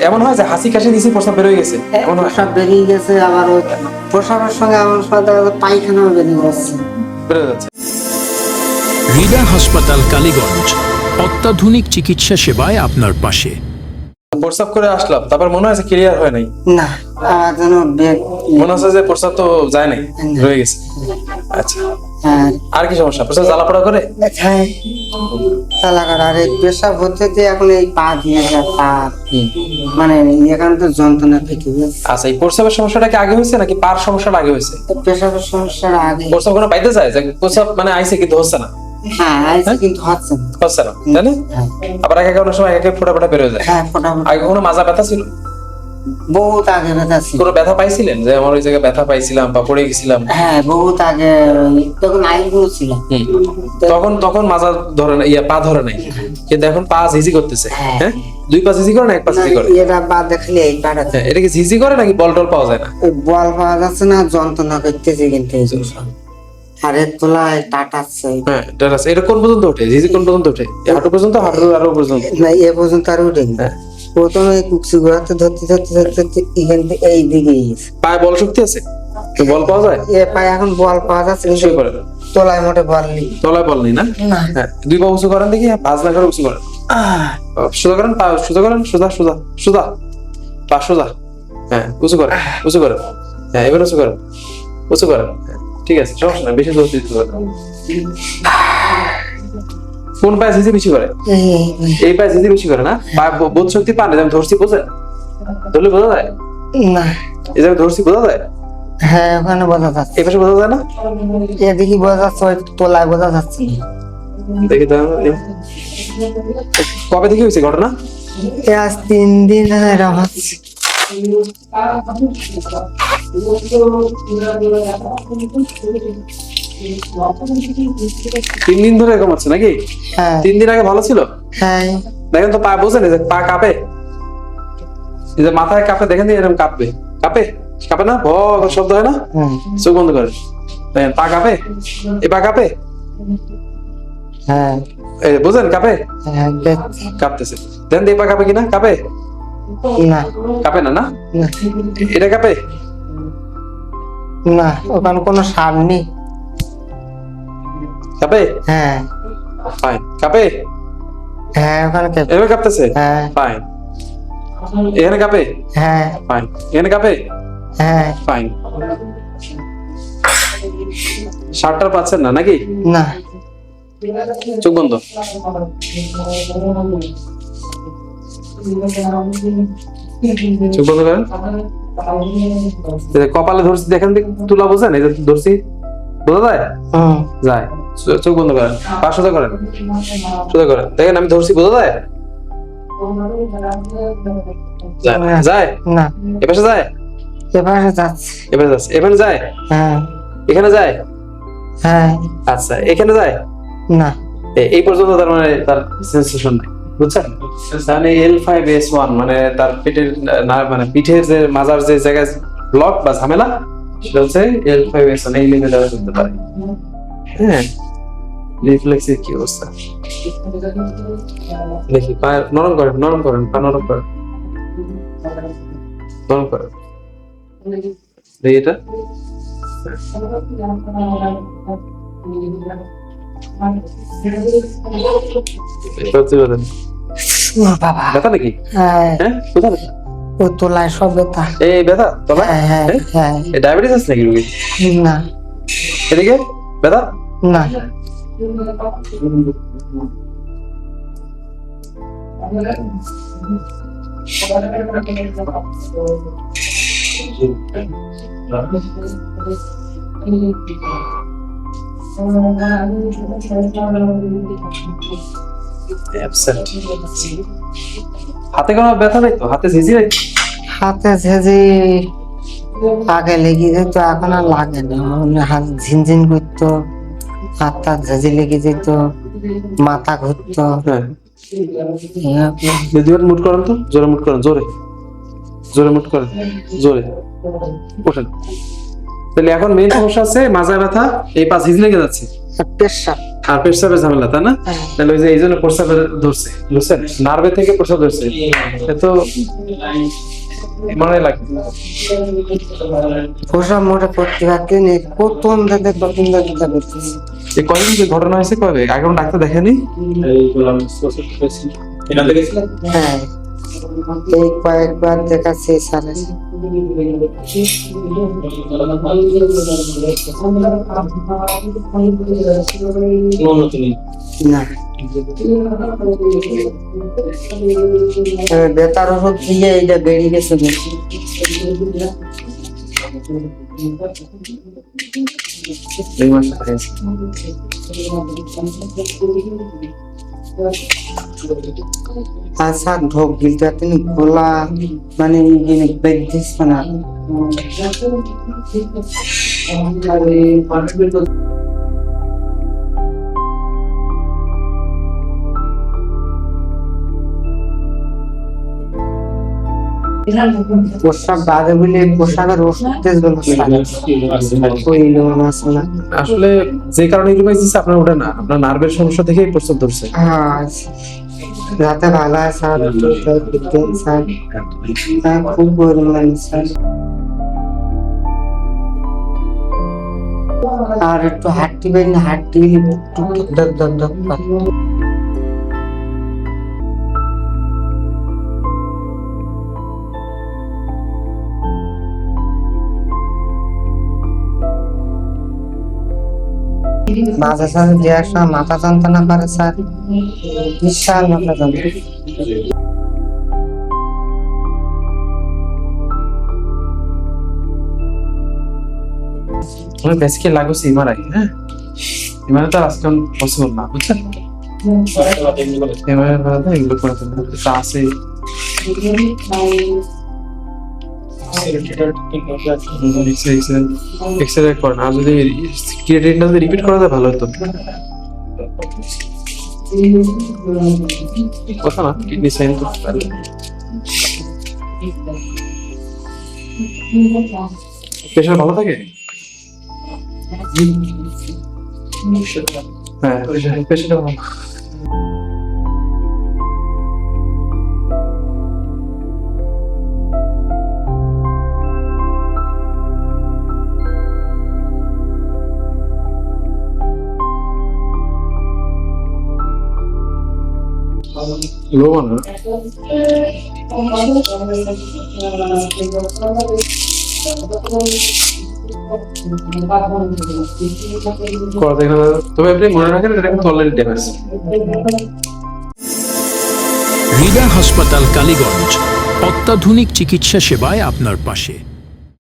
এমন হয় যে হাসি কাশি দিছি প্রস্তাব বেরোয় গেছে? এমন হয়? বেরিয়ে গেছে আবার ওই প্রসাবের সঙ্গে আমার সাথে পায়খানাও বেরিয়ে যাচ্ছে। বেরোয় যাচ্ছে। হৃদয় হাসপাতাল কালীগঞ্জ। অত্যাধুনিক চিকিৎসা সেবায় আপনার পাশে। প্রস্তাব করে আসলাম তারপর মনে হয়েছে ক্লিয়ার হয় নাই। না আমার যেন বে- মনে হচ্ছে যে প্রস্তাব তো যায় নাই রয়ে গেছে। আচ্ছা। হ্যাঁ। আর কি সমস্যা? করে? হ্যাঁ। তালাকার আর এই পেশাব হচ্ছে যে এখন এই পা দিয়ে পা। মানে এখানে তো যন্ত্রণা ফেটে আচ্ছা এই প্রস্তাবের সমস্যাটা কি আগে হয়েছে নাকি পার সমস্যাটা আগে হয়েছে? পেশাবের সমস্যার আগে। প্রস্তাব কোনো পাইতে চায়? যে মানে আইছে কিন্তু হচ্ছে না। কিন্তু হচ্ছে না। হচ্ছে না তাই আবার এক এক সময় এক এক ফোটা ফোটা বেরোয় যায়। হ্যাঁ আগে কোনো মাজা ব্যথা ছিল? বহুত আগে ব্যথা ছিল। কোনো ব্যথা পাইছিলেন? যে আমার ওই জায়গায় ব্যথা পাইছিলাম বা পড়ে গেছিলাম। হ্যাঁ বহুত আগে তখন আইগুলো ছিল। তখন তখন মাজা ধরে না ইয়া পা ধরে নাই। কিন্তু এখন পা ঝিঝি করতেছে। হ্যাঁ। হ্যাঁ? দুই পা ঝিঝি করে না এক পা ঝিঝি করে? এরা বাদ দেখলে এই পাড়াতে হ্যাঁ, এটা কি ঝিঝি করে নাকি বল টল পাওয়া যায় না? বল পাওয়া যাচ্ছে না যন্ত্রণা করতেছে কিন্তু জিনিস তোলায় টাটাচ্ছে হ্যাঁ এটা এটা কোন পর্যন্ত ওঠে? ঝিঝি কোন পর্যন্ত ওঠে? হাঁটু পর্যন্ত হাঁটুর আরও পর্যন্ত? না এ পর্যন্ত আর উঠেনি। হ্যাঁ। প্রথমে কুচি গোড়াতে ধরতে ধরতে ধরতে ধরতে এখান থেকে এই দিকে গেছে। পায়ে বল শক্তি আছে? বল পাওয়া যায়? এ পায়ে এখন বল পাওয়া যাচ্ছে কিন্তু তোলায় মোটে বল নেই। তলায় বল নেই না? না। হ্যাঁ দুই পা উঁচু করেন দেখি পাঁচ না করে উঁচু করেন। সোজা করেন পা সোজা করেন সোজা সোজা সোজা। পা সোজা। হ্যাঁ উঁচু করেন উঁচু করেন। হ্যাঁ এবার উঁচু করেন উঁচু করেন। হ্যাঁ, ঠিক আছে সমস্যা নাই বেশি জোর দিতে হবে না। কোন পায়ে ঝিঝি বেশি করে? এই, পায়ে ঝিঝি বেশি করে না? ব- বোধ শক্তি পান যেমন ধরছি বোঝেন ধরলে বোঝা যায়? না। এই জায়গায় ধরছি বোঝা যায়? হ্যাঁ ওখানে বোঝা যাচ্ছে। এই পাশে বোঝা যায় না? এদিকে বোঝা যাচ্ছে ওই তোলায় বোঝা যাচ্ছে। দেখি তো। কবে থেকে হয়েছে ঘটনা? আজ তিন দিন এরকম হচ্ছে। তিন দিন ধরে এরকম হচ্ছে নাকি? হ্যাঁ। তিন দিন আগে ভালো ছিল? হ্যাঁ। দেখেন তো পা বোঝেন যে পা কাঁপে। যে মাথায় কাঁপে দেখেন তো এরকম কাঁপবে। কাঁপে? কাঁপে না? ভ শব্দ হয় না? চোখ বন্ধ করেন। দেখেন পা কাঁপে? এই পা কাঁপে? হ্যাঁ। এই বোঝেন কাঁপে? হ্যাঁ কাঁপতেছে। দেখেন এই পা কাঁপে কিনা? কাঁপে? না। কাঁপে না? না। এটা কাঁপে? না ওখানে কোনো সার নেই। কাঁপে? হ্যাঁ। ফাইন কাঁপে? হ্যাঁ ওখানে কে- এভাবে কাঁপতেছে? হ্যাঁ। ফাইন এখানে কাঁপে? হ্যাঁ। ফাইন এখানে কাঁপে? হ্যাঁ। ফাইন শার্টটা পাচ্ছেন না নাকি? না। চোখ বন্ধ। চোখ বন্ধ করেন। কপালে ধরছি দেখেন তুলা বোঝেন? এই যে ধরছি। বোঝা যায়? যায়। চোখ বন্ধ করেন। পা সোজা করেন। সোজা করেন। দেখেন আমি ধরছি বোঝা যায়? যায়। না? এপাশে যায়? এপাশে যাচ্ছে। এপাশে যাচ্ছে। এখানে যায়? হ্যাঁ। এখানে যায়? হ্যাঁ। আচ্ছা এখানে যায়? না। এই পর্যন্ত তার মানে তার সেন্সেশন নাই। বুঝছেন? তাহলে এল ফাইভ এস ওয়ান মানে তার পেটের না মানে পিঠের যে মাজার যে জায়গায় ব্লক বা ঝামেলা সেটা হচ্ছে এল ফাইভ এস ওয়ান এই লেভেলে করতে পারে। হ্যাঁ। রিফ্লেক্সের কি অবস্থা? দেখি পা নরম করেন নরম করেন পা নরম করেন। নরম করেন। দেখি এটা। ব্যথা। নাকি? হ্যাঁ। ব্যথা ও তোলায় সব ব্যথা। এই ব্যথা? তবে ডায়াবেটিস আছে নাকি রোগী না। এদিকে? ব্যথা? না। হাতে কোনো ব্যথা নেই তো? হাতে ঝিঝি নেই? হাতে ঝেঁঝি আগে লেগে যেত এখন আর লাগে না। মানে হাত ঝিনঝিন করতো। হাতটা ঝেঁঝি লেগে যেত মাথা ঘুরতো। হ্যাঁ। মুট করেন তো জোরে মুট করেন জোরে। জোরে মুট করেন জোরে। ওঠেন তাহলে এখন মেইন সমস্যা আছে মাজা ব্যথা এই পা ঝিঝি লেগে যাচ্ছে। আর পেশাবের ঝামেলা তাই না? হ্যাঁ। তাহলে ওই যে এই জন্য প্রস্রাবের ধরছে বুঝছেন? নার্ভে থেকে প্রস্রাব ধরছে। তো মানে লাগবে পোষা মোটা করতে পারছি প্রথম থেকে প্রথম করতেছি এই কয়দিন যে ঘটনা হয়েছে কবে? আগে কোনো ডাক্তার দেখেনি? হ্যাঁ। এই কয়েকবার দেখাচ্ছি না। বেতার ওষুধ দিয়ে এইটা বেরিয়ে গেছে। বেশি এই মাসে স্যার ঢোক গিলতে তিনি গোলা মানে ইয়ে বেদিস না পোশাক বাদে বলে পোশাকের ওষুধগুলো আসলে যে কারণে রিভাইজ দিচ্ছে আপনার ওটা না। আপনার নার্ভের সমস্যা থেকেই প্রস্রাব ধরছে। হ্যাঁ রাতে ভালো আছে স্যার। স্যার খুব পরিমাণ স্যার। আর একটু হাঁটতে পারি না হাঁটতে গেলে একটু ধক ধক ধক করে। মাঝে সাথে যে একটা মাথা যন্ত্রণা করে স্যার। বিশাল মাথা যন্ত্রণা। আমার বেসিকে লাগছে এমআরআই হ্যাঁ? এমআরআই তো আজকে পসিবল না বুঝছেন এমআরআই এগুলো করে ফেলবেন এটা আছে। এক্সরে করেন আর যদি ক্রিয়েটিনটা যদি রিপিট করা যায়, ভালো হতো। কথা না কিডনি সাইন পারলে প্রেশার ভালো থাকে? হ্যাঁ প্রেশারটা ভালো। লো মানে করা দেখে না। তবে আপনি এটা হৃদয় হাসপাতাল কালীগঞ্জ, অত্যাধুনিক চিকিৎসা সেবায় আপনার পাশে